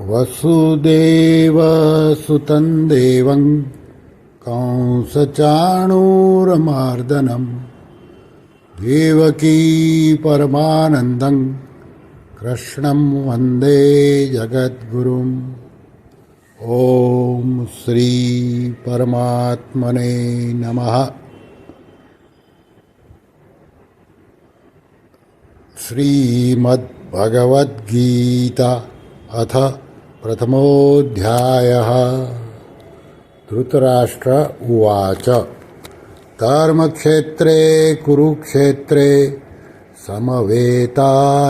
वसुदेवसुतं देवं देवकी परमानन्दं कृष्णं वन्दे जगद्गुरुम् ॐ श्रीपरमात्मने नमः। श्रीमद्भगवद्गीता अथ प्रथमोऽध्यायः धृतराष्ट्र उवाच धर्मक्षेत्रे कुरुक्षेत्रे समवेतायुयुत्सवः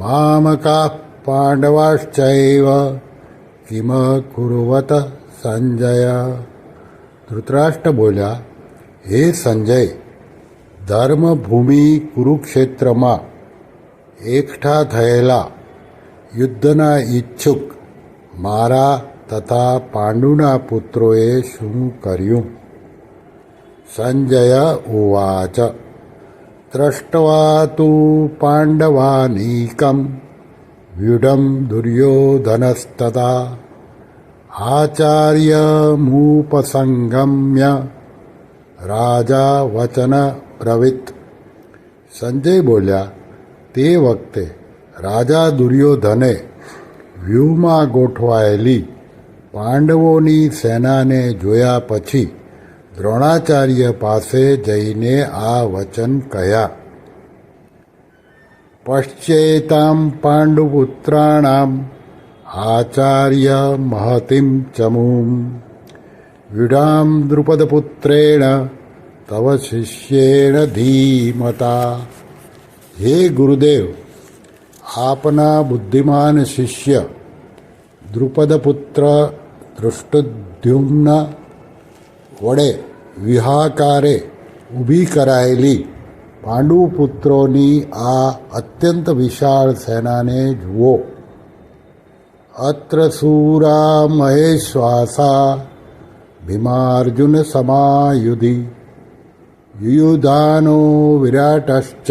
मामकाः पाण्डवाश्चैव કિમ કુરુવત સંજય ધૃતરાષ્ટ્ર બોલ્યા હે સંજય ધર્મભૂમિ કુરુક્ષેત્રમાં એકઠા થયેલા યુદ્ધના ઈચ્છુક મારા તથા પાંડુના પુત્રોએ શું કર્યું? સંજય ઉવાચ દ્રષ્ટવા તું પાંડવાનીકમ, વ્યુઢમ દુર્યોધનસ્તતા, આચાર્યમુપસંગમ્ય, રાજા વચન પ્રવિત સંજય બોલ્યા, તે વખતે રાજા દુર્યોધને વ્યૂહમાં ગોઠવાયેલી પાંડવોની સેનાને જોયા પછી દ્રોણાચાર્ય પાસે જઈને આ વચન કહ્યા, પશ્ચેતામ પાંડુપુત્રાણામ આચાર્ય મહતિમ ચમું વિડામ દ્રુપદપુત્રેણ તવ શિષ્યેણ ધીમતા. હે ગુરુદેવ આપના બુદ્ધિમાન શિષ્ય દ્રુપદપુત્ર દૃષ્ટદ્યુમ્ન વડે વિહાકારે ઊભી કરાયેલી પાંડુપુત્રોની આ અત્યંત વિશાળ સેનાને જુઓ અત્ર સૂરા મહેશ્વાસા ભીમાર્જુન સમાયુધિ યુયુધાનો વિરાટશ્ચ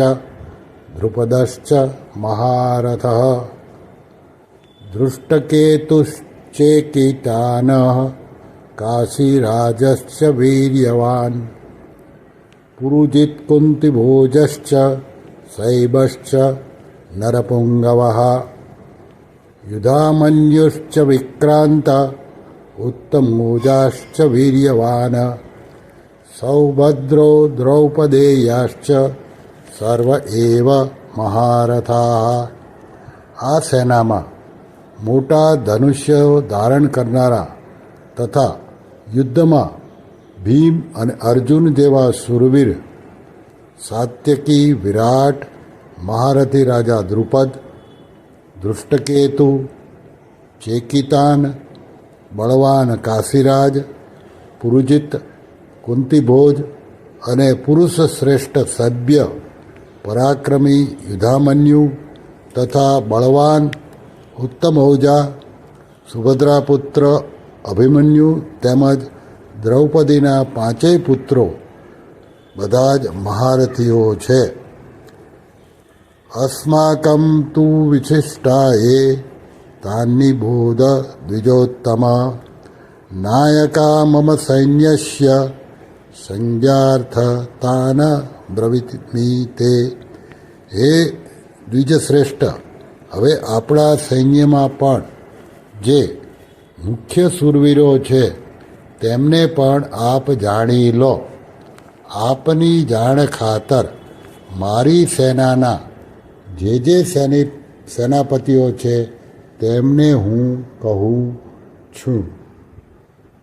મહારથ દૃષ્ટકેતુશ્ચેકિતાન કાશીરાજશ્ચ વીર્યવાન પુરુજિત કુંતિભોજશ્ચ શૈબશ્ચ નરપુંગવः યુધામન્યુશ્ચ વિક્રાંત ઉત્તમોજાશ્ચ વીર્યવાન સૌભદ્રો દ્રૌપદેયાશ્ચ સર્વ એવ મહારથા. આ સેનામાં મોટા ધનુષ્યો ધારણ કરનારા તથા યુદ્ધમાં ભીમ અને અર્જુન જેવા સુરવીર, સાત્યકી વિરાટ, મહારથી રાજા દ્રુપદ દૃષ્ટકેતુ ચેકિતાન, બળવાન કાશીરાજ, પુરુજિત કુંતીભોજ અને પુરુષ શ્રેષ્ઠ સભ્ય પરાક્રમી યુધામન્યુ તથા બળવાન ઉત્તમૌજા સુભદ્રાપુત્ર અભિમન્યુ તેમજ દ્રૌપદીના પાંચેય પુત્રો બધા જ મહારથીઓ છે. અસ્માકમ તુ વિશિષ્ટા એ તાની બોધ દ્વિજોત્તમ. નાયકા મમ સૈન્યસ્ય સંજ્ઞાર્થ તાન બ્રવિમી તે હે દ્વિજશ્રેષ્ઠ હવે આપણા સૈન્યમાં પણ જે મુખ્ય સુરવીરો છે, તેમને પણ આપ જાણી લો. આપની જાણ ખાતર મારી સેનાના જે જે સેની સેનાપતિઓ છે, તેમને હું કહું છું.